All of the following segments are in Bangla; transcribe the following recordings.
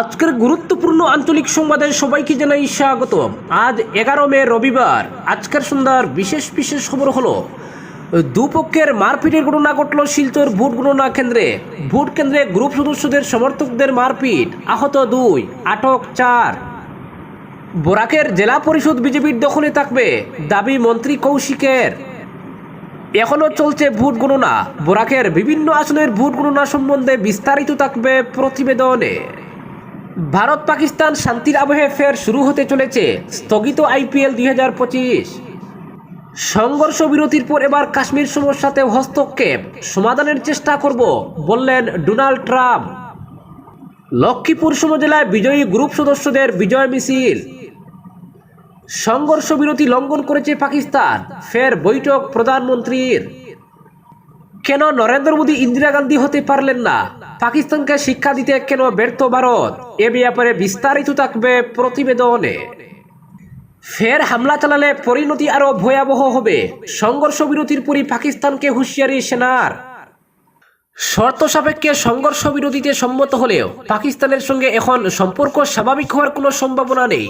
আজকের গুরুত্বপূর্ণ আঞ্চলিক সংবাদে সবাইকে জানাই স্বাগত আজ এগারো মে রবিবার। আজকের সন্ধ্যার বিশেষ বিশেষ খবর হলো, দুপক্ষের মারপিটের ঘটনা ঘটল শিলচর ভোট গণনা কেন্দ্রে। ভোট কেন্দ্রে গ্রুপ সদস্যদের সমর্থকদের মারপিট। আহত দুই, আটক চার। বরাকের জেলা পরিষদ বিজেপির দখলে থাকবে, দাবি মন্ত্রী কৌশিকের। এখনও চলছে ভোট গণনা। বরাকের বিভিন্ন আসনের ভোট গণনা সম্বন্ধে বিস্তারিত থাকবে প্রতিবেদনে। ভারত পাকিস্তান শান্তির আবহে ফের শুরু হতে চলেছে স্থগিত আইপিএল দুই হাজার পঁচিশ। সংঘর্ষ বিরতির পর এবার কাশ্মীর সমস্যাতে হস্তক্ষেপ। সমাধানের চেষ্টা করব, বললেন ডোনাল্ড ট্রাম্প। লক্ষ্মীপুর সমজেলায় বিজয়ী গ্রুপ সদস্যদের বিজয় মিছিল। সংঘর্ষ বিরতি লঙ্ঘন করেছে পাকিস্তান, ফের বৈঠক প্রধানমন্ত্রীর। কেন নরেন্দ্র মোদী ইন্দিরা গান্ধী হতে পারলেন না? পাকিস্তানকে শিক্ষা দিতে কেন ব্যর্থ ভারত? এ ব্যাপারে বিস্তারিত থাকবে প্রতিবেদনে। ফের হামলা চালালে পরিণতি আরও ভয়াবহ হবে। সংঘর্ষ বিরতির পরই পাকিস্তানকে হুঁশিয়ারি সেনার। শর্ত সাপেক্ষে সংঘর্ষ বিরতিতে সম্মত হলেও পাকিস্তানের সঙ্গে এখন সম্পর্ক স্বাভাবিক হওয়ার কোনো সম্ভাবনা নেই।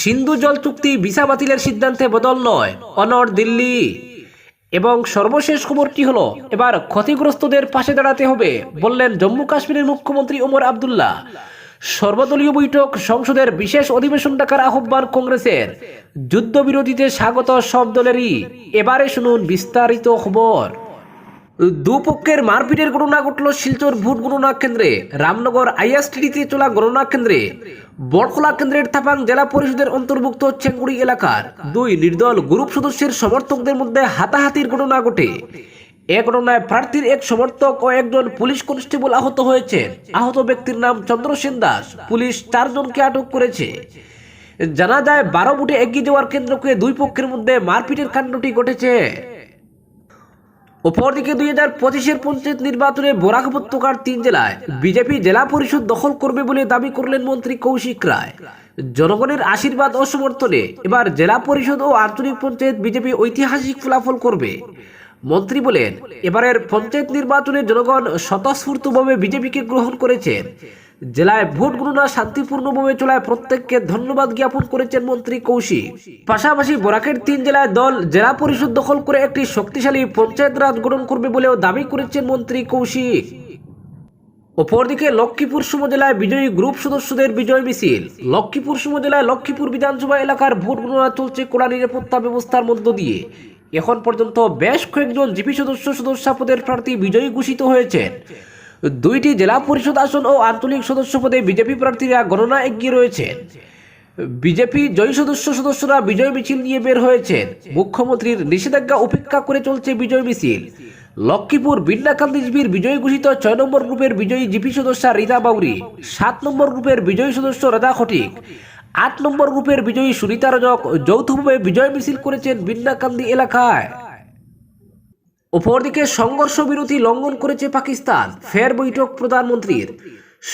সিন্ধু জল চুক্তি ভিসা বাতিলের সিদ্ধান্তে বদল নয়। অনর দিল্লি। এবং সর্বশেষ খবরটি হলো, এবার ক্ষতিগ্রস্তদের পাশে দাঁড়াতে হবে, বললেন জম্মু কাশ্মীরের মুখ্যমন্ত্রী ওমর আবদুল্লাহ। সর্বদলীয় বৈঠক সংসদের বিশেষ অধিবেশন ডাকার আহ্বান কংগ্রেসের। যুদ্ধবিরোধীদের স্বাগত সব দলেরই। এবারে শুনুন বিস্তারিত খবর। দুপক্ষের মারপিটের ঘটনা ঘটল শিলচর ভোট গণনা কেন্দ্রে। রামনগর আইএসটিডিতে চলা গণনা কেন্দ্রে। বড়খোলা কেন্দ্রের থাপাং জেলা পরিষদের অন্তর্ভুক্ত চেঙ্গুড়ি এলাকার দুই নির্দল গ্রুপ সদস্যের সমর্থকদের মধ্যে হাতাহাতির ঘটনা ঘটে। এ ঘটনায় প্রার্থীর এক সমর্থক ও একজন পুলিশ কনস্টেবল আহত হয়েছেন। আহত ব্যক্তির নাম চন্দ্রসেন দাস। পুলিশ চারজনকে আটক করেছে। জানা যায়, বারো বুটে এগিয়ে যাওয়ার কেন্দ্রকে দুই পক্ষের মধ্যে মারপিটের কাণ্ডটি ঘটেছে। অপরদিকে দুই হাজার পঁচিশের পঞ্চায়েত নির্বাচনে বরাক উপত্যকার তিন জেলায় বিজেপি জেলা পরিষদ দখল করবে বলে দাবি করলেন মন্ত্রী কৌশিক রায়। জনগণের আশীর্বাদ ও সমর্থনে এবার জেলা পরিষদ ও আঞ্চলিক পঞ্চায়েত বিজেপি ঐতিহাসিক ফলাফল করবে। মন্ত্রী বলেন, এবারের পঞ্চায়েত নির্বাচনে জনগণ স্বতঃস্ফূর্তভাবে বিজেপিকে গ্রহণ করেছেন। জেলায় ভোট গণনা শান্তিপূর্ণভাবে চলায় প্রত্যেককে ধন্যবাদ জ্ঞাপন করেছেন মন্ত্রী কৌশিক। পাশাপাশি বরাকের তিন জেলায় দল জেলা পরিষদ দখল করে একটি শক্তিশালী পঞ্চায়েত রাজ গঠন করবে বলেও দাবি করেছেন মন্ত্রী কৌশিক। অপরদিকে লক্ষ্মীপুর সমজেলায় বিজয়ী গ্রুপ সদস্যদের বিজয় মিছিল। লক্ষ্মীপুর সমজেলায় লক্ষ্মীপুর বিধানসভা এলাকার ভোট গণনা চলছে কড়া নিরাপত্তা ব্যবস্থার মধ্য দিয়ে। এখন পর্যন্ত বেশ কয়েকজন জিপি সদস্য সদস্য পদের প্রার্থী বিজয়ী ঘোষিত হয়েছেন। দুইটি জেলা পরিষদ আসন ও আঞ্চলিক সদস্য পদে বিজেপি প্রার্থীরা গণনা এগিয়ে রয়েছেন। বিজেপি জয়ী সদস্য সদস্যরা বিজয় মিছিল নিয়ে বের হয়েছেন। মুখ্যমন্ত্রীর নিষেধাজ্ঞা উপেক্ষা করে চলছে বিজয় মিছিল। লক্ষ্মীপুর বিন্দাকান্দি জিপির বিজয়ী ঘোষিত ছয় নম্বর গ্রুপের বিজয়ী জিপি সদস্য রীতা বাউরি, সাত নম্বর গ্রুপের বিজয়ী সদস্য রাজা খটিক, আট নম্বর গ্রুপের বিজয়ী সুনিতা রজক যৌথভাবে বিজয় মিছিল করেছেন বিন্দাকান্দি এলাকায়। অপরদিকে সংঘর্ষ বিরতি লঙ্ঘন করেছে পাকিস্তান, ফের বৈঠক প্রধানমন্ত্রীর।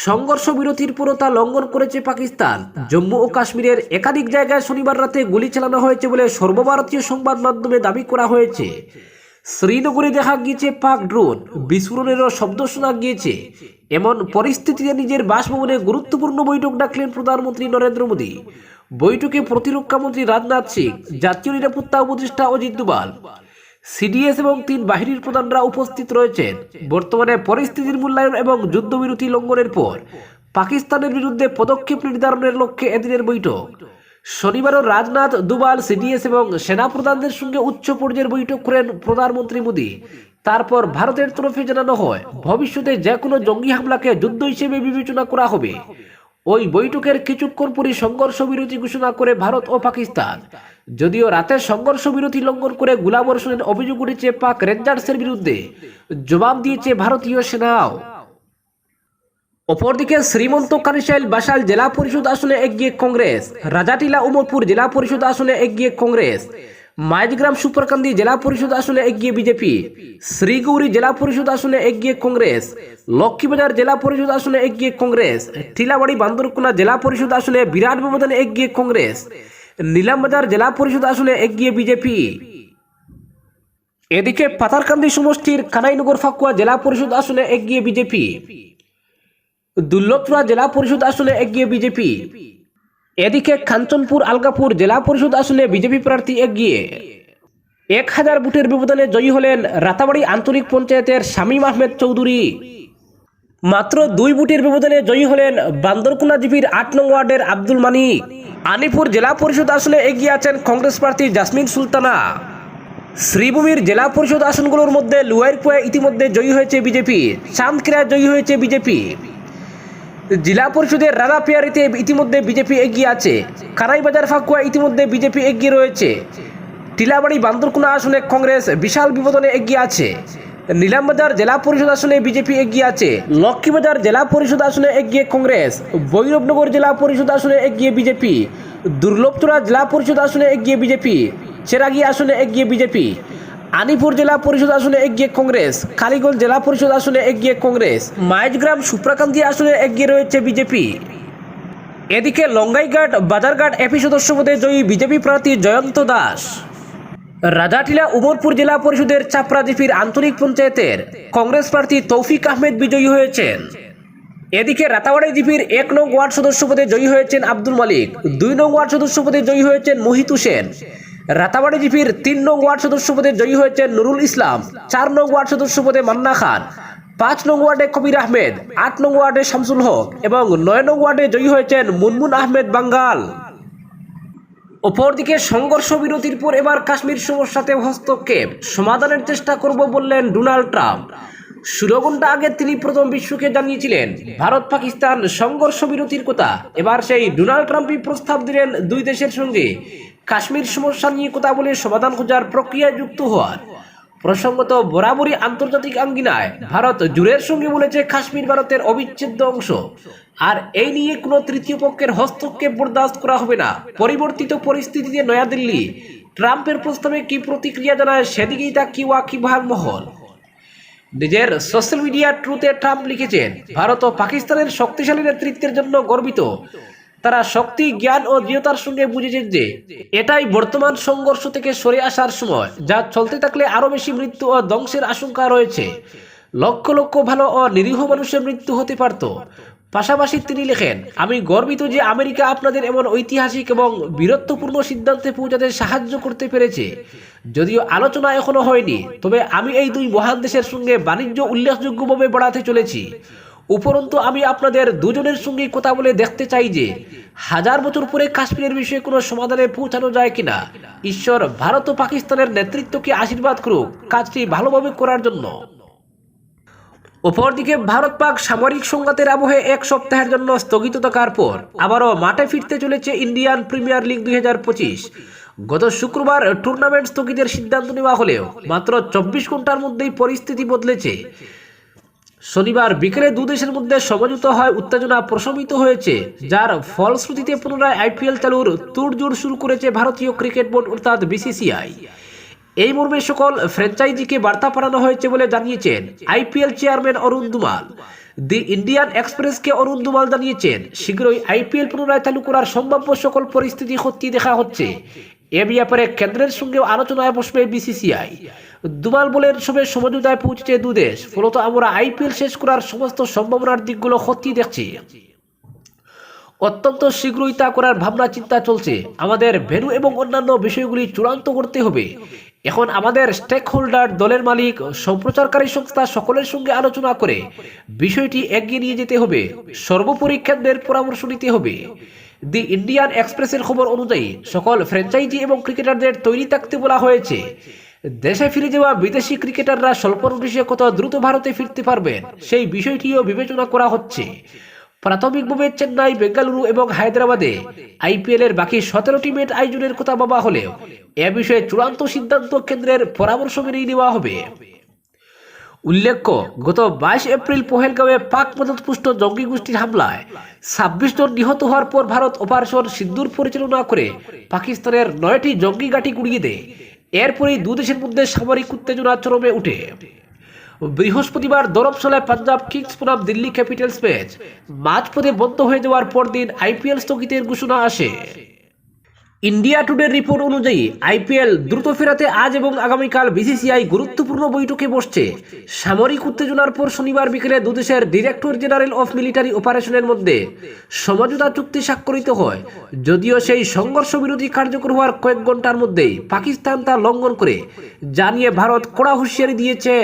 সংঘর্ষ বিরতির পুরতা লঙ্ঘন করেছে পাকিস্তান। জম্মু ও কাশ্মীরের একাধিক জায়গায় শনিবার রাতে গুলি চালানো হয়েছে বলে সর্বভারতীয় সংবাদ মাধ্যমে দাবি করা হয়েছে। শ্রীনগরে দেখা গিয়েছে পাক ড্রোন, বিস্ফোরণেরও শব্দ শোনা গিয়েছে। এমন পরিস্থিতিতে নিজের বাসভবনে গুরুত্বপূর্ণ বৈঠক ডাকলেন প্রধানমন্ত্রী নরেন্দ্র মোদী। বৈঠকে প্রতিরক্ষা মন্ত্রী রাজনাথ সিং, জাতীয় নিরাপত্তা উপদেষ্টা অজিত দুবাল সিডিএস এবং তিন বাহিনীর প্রধানরা উপস্থিত রয়েছেন। বর্তমানে পরিস্থিতির মূল্যায়ন এবং যুদ্ধবিরতি লঙ্ঘনের পর পাকিস্তানের বিরুদ্ধে পদক্ষেপ নির্ধারণের লক্ষ্যে এদিনের বৈঠক। শনিবারও রাজনাথ, দুবাল, সিডিএস এবং সেনাপ্রধানদের সঙ্গে উচ্চ পর্যায়ের বৈঠক করেন প্রধানমন্ত্রী মোদী। তারপর ভারতের তরফে জানানো হয়, ভবিষ্যতে যে কোনো জঙ্গি হামলাকে যুদ্ধ হিসেবে বিবেচনা করা হবে। ওই বৈঠকের কিছুক্ষণ পরই সংঘর্ষ বিরতি ঘোষণা করে ভারত ও পাকিস্তান। যদিও রাতে সংঘর্ষ বিরতি লঙ্ঘন করে গোলাবর্ষণের অভিযোগ উঠেছে পাক রেঞ্জার্সের বিরুদ্ধে। জবাব দিয়েছে ভারতীয় সেনাও। অপরদিকে শ্রীমন্ত কানিশাইল বাসাল জেলা পরিষদ আসনে এগিয়ে কংগ্রেস। রাজাটিলা উমরপুর জেলা পরিষদ আসনে এগিয়ে কংগ্রেস। মাইজগ্রাম সুপারকান্দি জেলা পরিষদ আসনে এগিয়ে বিজেপি। শ্রীগৌরী জেলা পরিষদ আসনে এগিয়ে কংগ্রেস। লক্ষ্মীবাজার জেলা পরিষদ আসনে এগিয়ে কংগ্রেস। টিলাবাড়ি বান্দরকোনা জেলা পরিষদ আসনে বিরাট ব্যবধানে এগিয়ে কংগ্রেস। নীলামবাজার জেলা পরিষদ আসনে এগিয়ে বিজেপি এদিকে পাতারকান্দি সমষ্টির কানাইনগর ফাকুয়া জেলা পরিষদ আসনে এগিয়ে বিজেপি দুর্লভপুরা জেলা পরিষদ আসনে এগিয়ে বিজেপি এদিকে কাঞ্চনপুর আলগাপুর জেলা পরিষদ আসনে বিজেপি প্রার্থী এগিয়ে। এক হাজার ভোটের ব্যবধানে জয়ী হলেন রাতাবাড়ি আঞ্চলিক পঞ্চায়েতের শামীম আহমেদ চৌধুরী। মাত্র দুই বুটের ব্যবধানে জয়ী হলেন বান্দরকুনা জিপির আট নং ওয়ার্ডের আব্দুল মানিক। আনিপুর জেলা পরিষদ আসনে এগিয়ে আছেন কংগ্রেস প্রার্থী জাসমিন সুলতানা। শ্রীভূমির জেলা পরিষদ আসনগুলোর মধ্যে লুয়ারপুয়া ইতিমধ্যে জয়ী হয়েছে বিজেপি চাঁদকিরায় জয়ী হয়েছে বিজেপি। জেলা পরিষদের রাধা পেয়ারিতে ইতিমধ্যে বিজেপি এগিয়ে আছে কানাইবাজার ফাকুয়া ইতিমধ্যে বিজেপি এগিয়ে রয়েছে। টিলাবাড়ি বান্দরকুনা আসনে কংগ্রেস বিশাল বিবদনে এগিয়ে আছে। নীলামবাজার জেলা পরিষদ আসনে বিজেপি এগিয়ে আছে। লক্ষ্মীবাজার জেলা পরিষদ আসনে এগিয়ে কংগ্রেস। ভৈরবনগর জেলা পরিষদ আসনে এগিয়ে বিজেপি। দুর্লভচূড়া জেলা পরিষদ আসনে এগিয়ে বিজেপি। চেরাগি আসনে এগিয়ে বিজেপি। আনিপুর জেলা পরিষদ আসনে এগিয়ে কংগ্রেস। কালীগঞ্জ জেলা পরিষদ আসনে এগিয়ে কংগ্রেস। মাইজগ্রাম সুপ্রাকান্তি আসনে এগিয়ে রয়েছে বিজেপি। এদিকে লঙ্গাইঘাট বাজারঘাট এপি সদস্য পদে জয়ী বিজেপি প্রার্থী জয়ন্ত দাস। রাজাটিলা উমরপুর জেলা পরিষদের চাপড়া জিপির আঞ্চলিক পঞ্চায়েতের কংগ্রেস প্রার্থী তৌফিক আহমেদ বিজয়ী হয়েছেন। এদিকে রাতাবাড়ি জিপির এক নং ওয়ার্ড সদস্য পদে জয়ী হয়েছেন আব্দুল মালিক, দুই নং ওয়ার্ড সদস্য পদে জয়ী হয়েছেন মোহিত হোসেন। রাতাবাড়ি জিপির তিন নং ওয়ার্ড সদস্য পদে জয়ী হয়েছেন নুরুল ইসলাম, চার নং ওয়ার্ড সদস্য পদে মান্না খান, পাঁচ নং ওয়ার্ডে কবির আহমেদ, আট নং ওয়ার্ডে শামসুল হক এবং নয় নং ওয়ার্ডে জয়ী হয়েছেন মুনমুন আহমেদ বাঙ্গাল। অপরদিকে সংঘর্ষ বিরতির পর এবার কাশ্মীর সমস্যাতে হস্তক্ষেপ। সমাধানের চেষ্টা করব বললেন ডোনাল্ড ট্রাম্প। ষোলো ঘণ্টা আগে তিনি প্রথম বিশ্বকে জানিয়েছিলেন, ভারত পাকিস্তান সংঘর্ষ বিরতির কথা। এবার সেই ডোনাল্ড ট্রাম্পই প্রস্তাব দিলেন দুই দেশের সঙ্গে। কাশ্মীর সমস্যা নিয়ে কথা বলে সমাধান খোঁজার প্রক্রিয়ায় যুক্ত হওয়ার। প্রসঙ্গত, বরাবরই আন্তর্জাতিক আঙ্গিনায় ভারত জুড়ের সঙ্গে বলেছে কাশ্মীর ভারতের অবিচ্ছেদ্য অংশ। আর এই নিয়ে কোনো তৃতীয় পক্ষের হস্তক্ষেপ বরদাস্ত করা হবে না। পরিবর্তিত পরিস্থিতিতে নয়াদিল্লি, ট্রাম্পের প্রস্তাবে কি প্রতিক্রিয়া জানায় সেদিকেই তা কি ওয়াকিবহাল মহল নিজের সোশ্যাল মিডিয়া ট্রুতে ট্রাম্প লিখেছেন, ভারত ও পাকিস্তানের শক্তিশালী নেতৃত্বের জন্য গর্বিত। তারা শক্তি, জ্ঞান ও দৃঢ়তার সঙ্গে বুঝেছেন যে এটাই বর্তমান সংঘর্ষ থেকে সরে আসার সময়, যা চলতে থাকলে আরও বেশি মৃত্যু ও ধ্বংসের আশঙ্কা রয়েছে। লক্ষ লক্ষ ভালো ও নিরীহ মানুষের মৃত্যু হতে পারত। পাশাপাশি তিনি লেখেন, আমি গর্বিত যে আমেরিকা আপনাদের এমন ঐতিহাসিক এবং বীরত্বপূর্ণ সিদ্ধান্তে পৌঁছাতে সাহায্য করতে পেরেছে। যদিও আলোচনা এখনও হয়নি, তবে আমি এই দুই মহান দেশের সঙ্গে বাণিজ্য উল্লেখযোগ্যভাবে বাড়াতে চলেছি। উপরন্তু আমি আপনাদের দুজনের সঙ্গে কথা বলে দেখতে চাই যে, হাজার বছর পরে কাশ্মীরের বিষয়ে কোনো সমাধানে পৌঁছানো যায় কিনা? ঈশ্বর, ভারত ও পাকিস্তানের নেতৃত্বকে আশীর্বাদ করুক, কাজটি ভালোভাবে করার জন্য। অপরদিকে, ভারত পাক সামরিক সংঘাতের আবহে এক সপ্তাহের জন্য স্থগিত থাকার পর আবারও মাঠে ফিরতে চলেছে ইন্ডিয়ান প্রিমিয়ার লিগ দুই হাজার পঁচিশ। গত শুক্রবার টুর্নামেন্ট স্থগিতের সিদ্ধান্ত নেওয়া হলেও মাত্র চব্বিশ ঘণ্টার মধ্যেই পরিস্থিতি বদলেছে। শনিবার বিকেলে দু দেশের মধ্যে সমঝোতা হয় উত্তেজনা প্রশমিত হয়েছে, যার ফলশ্রুতিতে পুনরায় আইপিএল চালুর তুড়জোড় শুরু করেছে ভারতীয় ক্রিকেট বোর্ড অর্থাৎ বিসিসিআই। এই মর্মে সকল ফ্র্যাঞ্চাইজিকে বার্তা পাঠানো হয়েছে বলে জানিয়েছেন IPL chairman Arun Dhumal. The Indian এক্সপ্রেসকে Arun Dhumal জানিয়েছেন, শীঘ্রই আইপিএল পুনরায় চালু করার সম্ভাব্য সকল পরিস্থিতি সত্যি দেখা হচ্ছে। এ ব্যাপারে কেন্দ্রের সঙ্গেও আলোচনায় বসবে বিসিসিআই। দুমাল বলেন সবে সমঝোতায় পৌঁছেছে দুদেশ ফলত আমরা আইপিএল শেষ করার সমস্ত সম্ভাবনার দিকগুলো খতিয়ে দেখছি। অত্যন্ত শীঘ্রই তা করার ভাবনা, চিন্তা চলছে। আমাদের ভেনু এবং অন্যান্য বিষয়গুলি চূড়ান্ত করতে হবে। এখন আমাদের স্টেক হোল্ডার দলের মালিক, সম্প্রচারকারী সংস্থা সকলের সঙ্গে আলোচনা করে বিষয়টি এগিয়ে নিয়ে যেতে হবে। সর্বোপরি কেন্দ্রের পরামর্শ নিতে হবে। দি ইন্ডিয়ান এক্সপ্রেসের খবর অনুযায়ী সকল ফ্র্যাঞ্চাইজি এবং ক্রিকেটারদের তৈরি থাকতে বলা হয়েছে। দেশে ফিরে যাওয়া বিদেশি ক্রিকেটাররা স্বল্প নোটিশে কত দ্রুত ভারতে ফিরতে পারবেন, সেই বিষয়টিও বিবেচনা করা হচ্ছে। প্রাথমিকভাবে চেন্নাই, বেঙ্গালুরু এবং হায়দ্রাবাদে আইপিএল এর বাকি সতেরোটি ম্যাচ আয়োজনের কথা ভাবা হলেও এ বিষয়ে চূড়ান্ত সিদ্ধান্ত কেন্দ্রের পরামর্শ মেনেই নেওয়া হবে। উল্লেখ্য, গত বাইশ এপ্রিল পহেলগাঁওয়ে পাক মদতপুষ্ট জঙ্গি গোষ্ঠীর হামলায় ছাব্বিশ জন নিহত হওয়ার পর ভারত অপারেশন সিন্দুর পরিচালনা করে পাকিস্তানের নয়টি জঙ্গি ঘাঁটি গুড়িয়ে দেয়। এরপরেই দুদেশের মধ্যে সামরিক উত্তেজনা চরমে উঠে। বৃহস্পতিবার দরবশালায় পাঞ্জাব কিংস বনাম দিল্লি ক্যাপিটালস ম্যাচ। মাঝপথে বন্ধ হয়ে যাওয়ার পরদিন আইপিএল স্থগিতের ঘোষণা আসে। ইন্ডিয়া টুডের রিপোর্ট অনুযায়ী, আইপিএল দ্রুত ফেরাতে আজ এবং আগামীকাল বিসিসিআই গুরুত্বপূর্ণ বৈঠকে বসছে। সামরিক উত্তেজনার পর শনিবার বিকেলে দুদেশের ডিরেক্টর জেনারেল অফ মিলিটারি অপারেশনের মধ্যে সমঝোতা চুক্তি স্বাক্ষরিত হয়। যদিও সেই সংঘর্ষ বিরোধী কার্যকর হওয়ার কয়েক ঘণ্টার মধ্যেই পাকিস্তান তা লঙ্ঘন করে। জানিয়ে ভারত কড়া হুঁশিয়ারি দিয়েছে।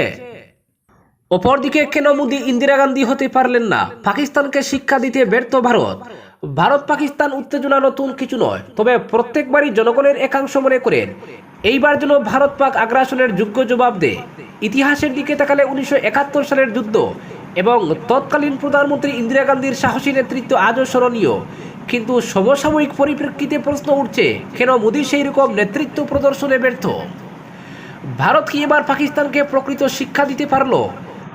অপরদিকে কেন মোদী ইন্দিরা গান্ধী হতে পারলেন না? পাকিস্তানকে শিক্ষা দিতে ব্যর্থ ভারত। ভারত পাকিস্তান উত্তেজনা নতুন কিছু নয়, তবে প্রত্যেকবারই জনগণের একাংশ মনে করেন, এইবার যেন ভারত পাক আগ্রাসনের যোগ্য জবাব দেয়। ইতিহাসের দিকে তাকালে উনিশশো একাত্তর সালের যুদ্ধ এবং তৎকালীন প্রধানমন্ত্রী ইন্দিরা গান্ধীর সাহসী নেতৃত্ব আজও স্মরণীয়। কিন্তু সমসাময়িক পরিপ্রেক্ষিতে প্রশ্ন উঠছে, কেন মোদী সেই রকম নেতৃত্ব প্রদর্শনে ব্যর্থ? ভারত কি এবার পাকিস্তানকে প্রকৃত শিক্ষা দিতে পারল?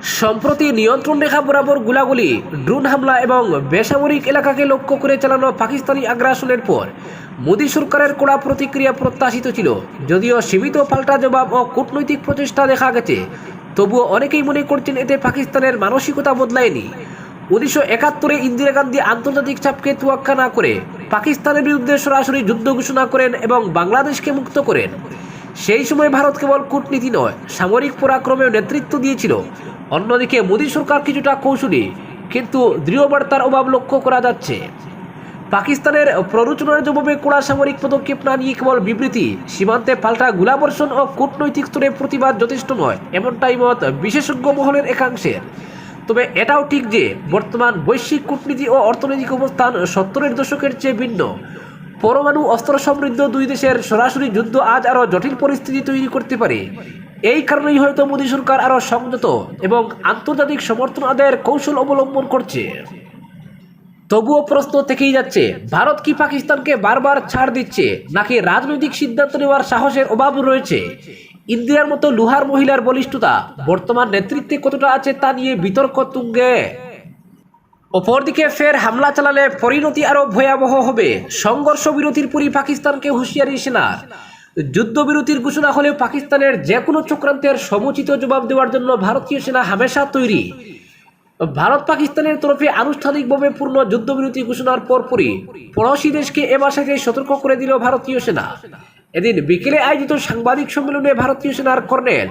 সম্প্রতি নিয়ন্ত্রণ রেখা বরাবর গুলাগুলি, ড্রোন হামলা এবং বেসামরিক এলাকাকে লক্ষ্য করে চালানো পাকিস্তানি আগ্রাসনের পর, মোদী সরকারের কড়া প্রতিক্রিয়া প্রত্যাশিত ছিল। যদিও সীমিত পাল্টা জবাব ও কূটনৈতিক প্রচেষ্টা দেখা গেছে, তবুও অনেকেই মনে করছেন এতে পাকিস্তানের মানসিকতা বদলায়নি। উনিশশো একাত্তরে ইন্দিরা গান্ধী আন্তর্জাতিক চাপকে তোয়াক্কা না করে পাকিস্তানের বিরুদ্ধে সরাসরি যুদ্ধ ঘোষণা করেন এবং বাংলাদেশকে মুক্ত করেন। সেই সময় ভারত কেবল কূটনীতি নয়, সামরিক পরাক্রমেও নেতৃত্ব দিয়েছিল। অন্যদিকে মোদী সরকার কিছুটা কৌশলী, কিন্তু দৃঢ়বার্তার অভাব লক্ষ্য করা যাচ্ছে। পাকিস্তানের প্ররোচনার জবাবে কড়া সামরিক পদক্ষেপ না নিয়ে কেবল বিবৃতি, সীমান্তে পাল্টা গোলাবর্ষণ ও কূটনৈতিক স্তরে প্রতিবাদ যথেষ্ট নয়, এমনটাই মত বিশেষজ্ঞ মহলের একাংশের। তবে এটাও ঠিক যে, বর্তমান বৈশ্বিক কূটনীতি ও অর্থনৈতিক অবস্থান সত্তরের দশকের চেয়ে ভিন্ন। পরমাণু অস্ত্র সমৃদ্ধ দুই দেশের সরাসরি যুদ্ধ আজ আরও জটিল পরিস্থিতি তৈরি করতে পারে। এই কারণেই হয়তো মোদী সরকার আরও সংযত এবং আন্তর্জাতিক সমর্থন আদায়ের কৌশল অবলম্বন করছে। তবুও প্রশ্ন থেকেই যাচ্ছে, ভারত কি পাকিস্তানকে বারবার ছাড় দিচ্ছে, নাকি রাজনৈতিক সিদ্ধান্ত নেওয়ার সাহসের অভাব রয়েছে? ইন্দিরার মতো লুহার মহিলার বলিষ্ঠতা বর্তমান নেতৃত্বে কতটা আছে তা নিয়ে বিতর্ক তুঙ্গে। অপরদিকে ফের হামলা চালালে পরিণতি আরও ভয়াবহ হবে। সংঘর্ষ বিরতির পরই পাকিস্তানকে হুঁশিয়ারি সেনার। যুদ্ধবিরতির ঘোষণা হলেও পাকিস্তানের যে কোনো চক্রান্তের সমুচিত জবাব দেওয়ার জন্য ভারতীয় সেনা হামেশা তৈরি। ভারত পাকিস্তানের তরফে আনুষ্ঠানিকভাবে পূর্ণ যুদ্ধবিরতি ঘোষণার পরপরই পড়োশি দেশকে এ মাসে সতর্ক করে দিল ভারতীয় সেনা। এদিন বিকেলে আয়োজিত সাংবাদিক সম্মেলনে ভারতীয় সেনার কর্নেল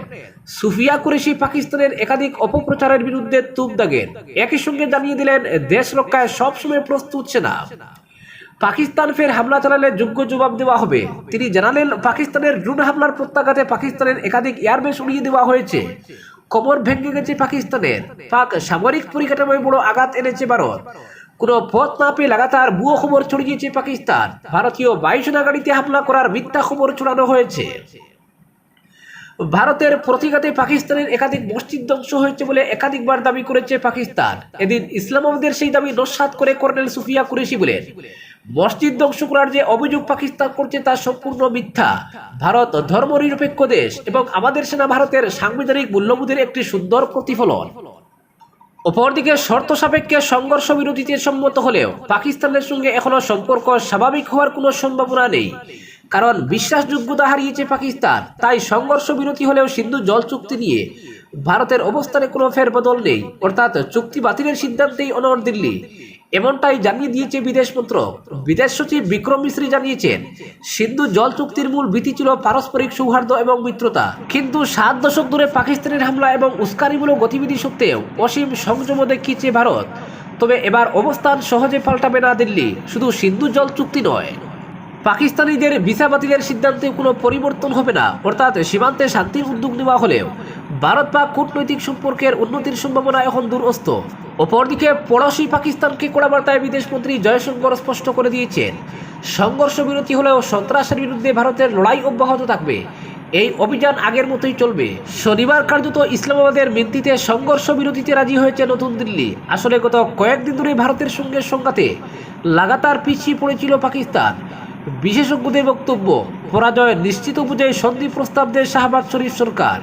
সুফিয়া কুরেশি পাকিস্তানের একাধিক অপপ্রচারের বিরুদ্ধে তুপ দাগেন। একই সঙ্গে জানিয়ে দিলেন, দেশ রক্ষায় সবসময় প্রস্তুত সেনা। পাকিস্তান ফের হামলা চালালে যোগ্য জবাব দেওয়া হবে। তিনি জানালেন, পাকিস্তানের ড্রোন হামলার প্রত্যাঘাতে পাকিস্তানের একাধিক এয়ারবেস উড়িয়ে দেওয়া হয়েছে। কবর ভেঙে গেছে পাকিস্তানের। পাক সামরিক পরিকাঠামোয় বড় আঘাত এনেছে ভারত। কোনো পথ না পেয়ে লাগাতার ভুয়ো খবর ছড়িয়েছে পাকিস্তান। ভারতীয় বায়ুসেনা গাড়িতে হামলা করার মিথ্যা খবর ছড়ানো হয়েছে। ভারতের প্রতিঘাতে পাকিস্তানের একাধিক মসজিদ ধ্বংস হয়েছে বলে একাধিকবার দাবি করেছে পাকিস্তান। এদিন ইসলামাবাদের সেই দাবি নস্বাত করে কর্নেল সুফিয়া কুরেশি বলেন, মসজিদ ধ্বংস করার যে অভিযোগ পাকিস্তান করছে তা সম্পূর্ণ মিথ্যা। ভারত ধর্মনিরপেক্ষ দেশ এবং আমাদের সেনা ভারতের সাংবিধানিক মূল্যবোধের একটি সুন্দর প্রতিফলন। অপরদিকে শর্ত সাপেক্ষে সংঘর্ষ বিরতিতে সম্মত হলেও পাকিস্তানের সঙ্গে এখনও সম্পর্ক স্বাভাবিক হওয়ার কোনো সম্ভাবনা নেই। কারণ বিশ্বাসযোগ্যতা হারিয়েছে পাকিস্তান, তাই সংঘর্ষ বিরতি হলেও সিন্ধু জল চুক্তি নিয়ে ভারতের অবস্থানে কোনো ফেরবদল নেই। অর্থাৎ চুক্তি বাতিলের সিদ্ধান্তেই অনর দিল্লি। এমনটাই জানিয়ে দিয়েছে বিদেশ মন্ত্রক। বিদেশ সচিব বিক্রম মিশ্রি জানিয়েছেন, সিন্ধু জল চুক্তির মূল ভীতি ছিল পারস্পরিক সৌহার্দ্য এবং মিত্রতা। কিন্তু সাত দশক ধরে পাকিস্তানের হামলা এবং উস্কানিমূলক গতিবিধি সত্ত্বেও অসীম সংযম দেখিয়েছে ভারত। তবে এবার অবস্থান সহজে পাল্টাবে না দিল্লি, শুধু সিন্ধু জল চুক্তি নয়। পাকিস্তানিদের ভিসা বাতিলের সিদ্ধান্তে কোনো পরিবর্তন হবে না, অর্থাৎ সীমান্তে শান্তির উদ্যোগ নেওয়া হলেও ভারত পাক কূটনৈতিক সম্পর্কের উন্নতির সম্ভাবনা এখন দূরস্ত। অপরদিকে পড়োশি পাকিস্তানকে কড়া বার্তায় বিদেশমন্ত্রী জয়শঙ্কর স্পষ্ট করে দিয়েছেন, সংঘর্ষ বিরতি হলেও সন্ত্রাসের বিরুদ্ধে ভারতের লড়াই অব্যাহত থাকবে। এই অভিযান আগের মতোই চলবে। শনিবার কার্যত ইসলামাবাদের মিন্তিতে সংঘর্ষ বিরতিতে রাজি হয়েছে নতুন দিল্লি। আসলে গত কয়েকদিন ধরে ভারতের সঙ্গে সংঘাতে লাগাতার পিছিয়ে পড়েছিল পাকিস্তান। বিশেষজ্ঞদের বক্তব্য, পরাজয় নিশ্চিত বুঝে সন্ধি প্রস্তাব দেয় শাহবাজ শরীফ সরকার।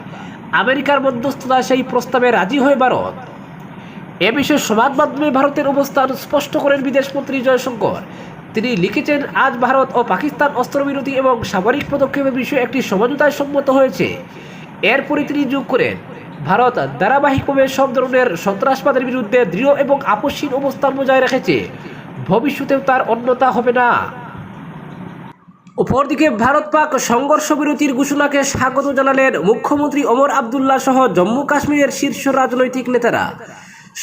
আমেরিকার মধ্যস্থতায় সেই প্রস্তাবে রাজি হয়ে ভারত। এ বিষয়ে সংবাদ মাধ্যমে ভারতের অবস্থান স্পষ্ট করেন বিদেশমন্ত্রী জয়শঙ্কর। তিনি লিখেছেন, আজ ভারত ও পাকিস্তান অস্ত্রবিরতি এবং সামরিক পদক্ষেপের বিষয়ে একটি সমঝোতায় সম্মত হয়েছে। এরপরে তিনি যোগ করেন, ভারত ধারাবাহিকভাবে সব ধরনের সন্ত্রাসবাদের বিরুদ্ধে দৃঢ় এবং আপসহীন অবস্থান বজায় রেখেছে। ভবিষ্যতেও তার অন্যতা হবে না। অপরদিকে ভারত পাক সংঘর্ষ বিরতির ঘোষণাকে স্বাগত জানালেন মুখ্যমন্ত্রী ওমর আবদুল্লাহ সহ জম্মু কাশ্মীরের শীর্ষ রাজনৈতিক নেতারা।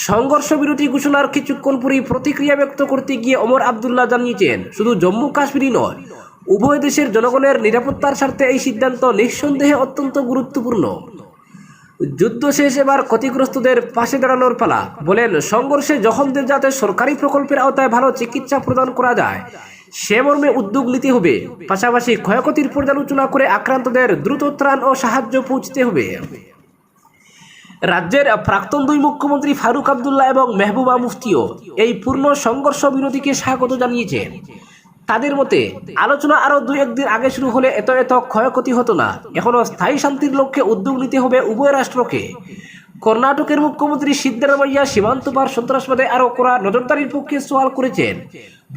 সংঘর্ষ বিরতি ঘোষণার কিছুক্ষণ পরই প্রতিক্রিয়া ব্যক্ত করতে গিয়ে ওমর আবদুল্লাহ জানিয়েছেন, শুধু জম্মু কাশ্মীরই নয়, উভয় দেশের জনগণের নিরাপত্তার স্বার্থে এই সিদ্ধান্ত নিঃসন্দেহে অত্যন্ত গুরুত্বপূর্ণ। যুদ্ধ শেষ এবার ক্ষতিগ্রস্তদের পাশে দাঁড়ানোর পালা। বলেন, সংঘর্ষে জখমদের যাতে সরকারি প্রকল্পের আওতায় ভালো চিকিৎসা প্রদান করা যায় সে মর্মে উদ্যোগ নিতে হবে। পাশাপাশি ক্ষয়ক্ষতির পর্যালোচনা করে আক্রান্তদের দ্রুত ত্রাণ ও সাহায্য পৌঁছতে হবে। রাজ্যের প্রাক্তন দুই মুখ্যমন্ত্রী ফারুক আবদুল্লাহ এবং মেহবুবা মুফতিও এই পূর্ণ সংঘর্ষ বিরতিকে স্বাগত জানিয়েছেন। তাদের মতে, আলোচনা আরও দুই একদিন আগে শুরু হলে এত এত ক্ষয়ক্ষতি হতো না। এখনও স্থায়ী শান্তির লক্ষ্যে উদ্যোগ নিতে হবে উভয় রাষ্ট্রকে। কর্ণাটকের মুখ্যমন্ত্রী সিদ্ধারামাইয়া সীমান্ত পার সন্ত্রাসবাদে আরও করা নজরদারির পক্ষে সওয়াল করেছেন।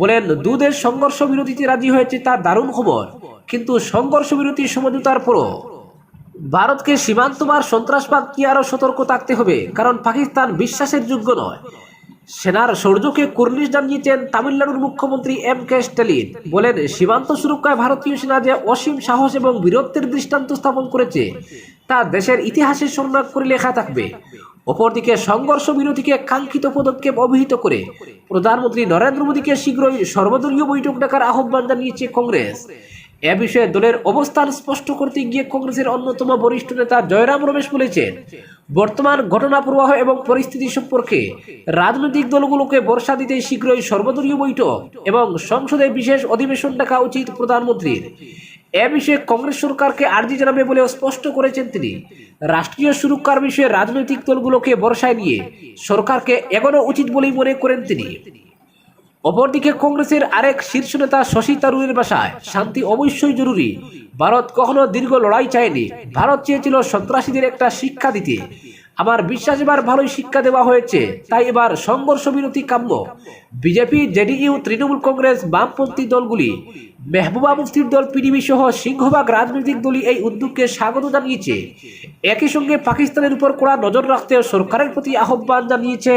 বলেন দুদেশ সংঘর্ষ বিরতিতে রাজি হয়েছে তার দারুণ খবর, কিন্তু সংঘর্ষ বিরতি সমঝোতার পরও। ভারতকে সীমান্ত পার সন্ত্রাসবাদ কি আরও সতর্ক থাকতে হবে, কারণ পাকিস্তান বিশ্বাসের যোগ্য নয়। সেনার সৌর্যকে কুর্নিশ জানিয়েছেন তামিলনাড়ুর মুখ্যমন্ত্রী এম কে স্টালিন বলেন, সীমান্ত সুরক্ষায় ভারতীয় সেনা যে অসীম সাহস এবং বীরত্বের দৃষ্টান্ত স্থাপন করেছে, তা দেশের ইতিহাসে স্বর্ণাক করে লেখা থাকবে। অপরদিকে, সংঘর্ষ বিরতিকে কাঙ্ক্ষিত পদক্ষেপ অভিহিত করে প্রধানমন্ত্রী নরেন্দ্র মোদীকে শীঘ্রই সর্বদলীয় বৈঠক ডাকার আহ্বান জানিয়েছে কংগ্রেস। এ বিষয়ে দলের অবস্থান স্পষ্ট করতে গিয়ে কংগ্রেসের অন্যতম বরিষ্ঠ নেতা জয়রাম রমেশ বলেছেন, বর্তমান ঘটনা প্রবাহ এবং পরিস্থিতি সম্পর্কে রাজনৈতিক দলগুলোকে বর্ষা দিতে শীঘ্রই সর্বদলীয় বৈঠক এবং সংসদে বিশেষ অধিবেশন ডাকা উচিত প্রধানমন্ত্রীর। এ বিষয়ে কংগ্রেস সরকারকে আর্জি জানাবে বলেও স্পষ্ট করেছেন তিনি। রাষ্ট্রীয় সুরক্ষার বিষয়ে রাজনৈতিক দলগুলোকে বর্ষায় নিয়ে সরকারকে এগোনো উচিত বলেই মনে করেন তিনি। অপরদিকে কংগ্রেসের আরেক শীর্ষ নেতা শশী তারুরের বাসায় শান্তি অবশ্যই জরুরি। ভারত কখনো দীর্ঘ লড়াই চায়নি। ভারত চেয়েছিল সন্ত্রাসীদের একটা শিক্ষা দিতে। আমার বিশ্বাস এবার ভালোই শিক্ষা দেওয়া হয়েছে। তাই এবার সংঘর্ষ বিরতি কাম্য। বিজেপি, জেডিইউ, তৃণমূল কংগ্রেস, বামপন্থী দলগুলি, মেহবুবা মুফতির দল, পিডিবি সহ সিংহভাগ রাজনৈতিক দলই এই উদ্যোগকে স্বাগত জানিয়েছে। একই সঙ্গে পাকিস্তানের উপর কড়া নজর রাখতে সরকারের প্রতি আহ্বান জানিয়েছে।